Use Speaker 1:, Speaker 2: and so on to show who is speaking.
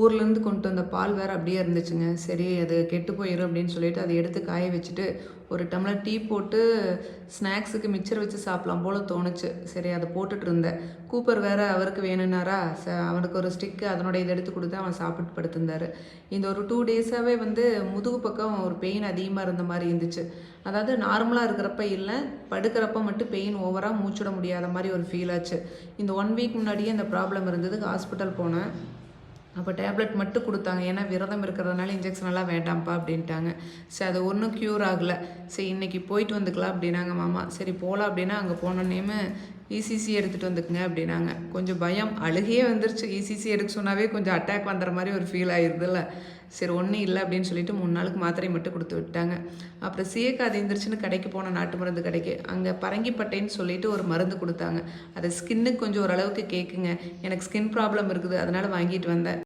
Speaker 1: ஊர்லேருந்து கொண்டு வந்த பால் வேறு அப்படியே இருந்துச்சுங்க. சரி அது கெட்டு போயிடும் அப்படின்னு சொல்லிட்டு அதை எடுத்து காய வச்சுட்டு ஒரு டம்ளர் டீ போட்டு ஸ்நாக்ஸுக்கு மிச்சர் வச்சு சாப்பிட்லாம் போல் தோணுச்சு. சரி அதை போட்டுட்டு இருந்தேன். கூப்பர் வேறு அவருக்கு வேணும்னாரா? ச அவனுக்கு ஒரு ஸ்டிக்கு அதனோட இதை எடுத்து கொடுத்து அவன் சாப்பிட்டு படுத்திருந்தாரு. இந்த ஒரு டூ டேஸாகவே வந்து முதுகு பக்கம் ஒரு பெயின் அதிகமாக இருந்த மாதிரி இருந்துச்சு. அதாவது நார்மலாக இருக்கிறப்ப இல்லை படுக்கிறப்ப மட்டும் பெயின் ஓவராக மூச்சுட முடியாத மாதிரி ஒரு ஃபீல் ஆச்சு. இந்த ஒன் வீக் முன்னாடியே இந்த ப்ராப்ளம் இருந்தது. ஹாஸ்பிட்டல் போனேன். அப்போ டேப்லெட் மட்டும் கொடுத்தாங்க. ஏன்னா விரதம் இருக்கிறதுனால இன்ஜெக்ஷன் எல்லாம் வேண்டாம்ப்பா அப்படின்ட்டாங்க. சரி அது ஒன்றும் க்யூர் ஆகலை. சரி இன்றைக்கி போயிட்டு வந்துக்கலாம் அப்படின்னாங்க மாமா. சரி போகலாம் அப்படின்னா அங்கே போனோன்னேமே இசிசி எடுத்துகிட்டு வந்துக்குங்க அப்படின்னாங்க. கொஞ்சம் பயம். அழுகையே வந்துருச்சு. இசிசி எடுக்க சொன்னாவே கொஞ்சம் அட்டாக் வந்துற மாதிரி ஒரு ஃபீல் ஆயிருதுல்ல. சரி ஒன்றும் இல்லை அப்படின்னு சொல்லிட்டு மூணு நாளுக்கு மாத்திரை மட்டும் கொடுத்து விட்டாங்க. அப்புறம் சீயக்காது எந்திரிச்சுன்னு கடைக்கு போன நாட்டு மருந்து கடைக்கு. அங்கே பரங்கிப்பட்டைன்னு சொல்லிட்டு ஒரு மருந்து கொடுத்தாங்க. அதை ஸ்கின்னுக்கு கொஞ்சம் ஓரளவுக்கு கேட்குங்க எனக்கு ஸ்கின் ப்ராப்ளம் இருக்குது. அதனால் வாங்கிட்டு வந்தேன்.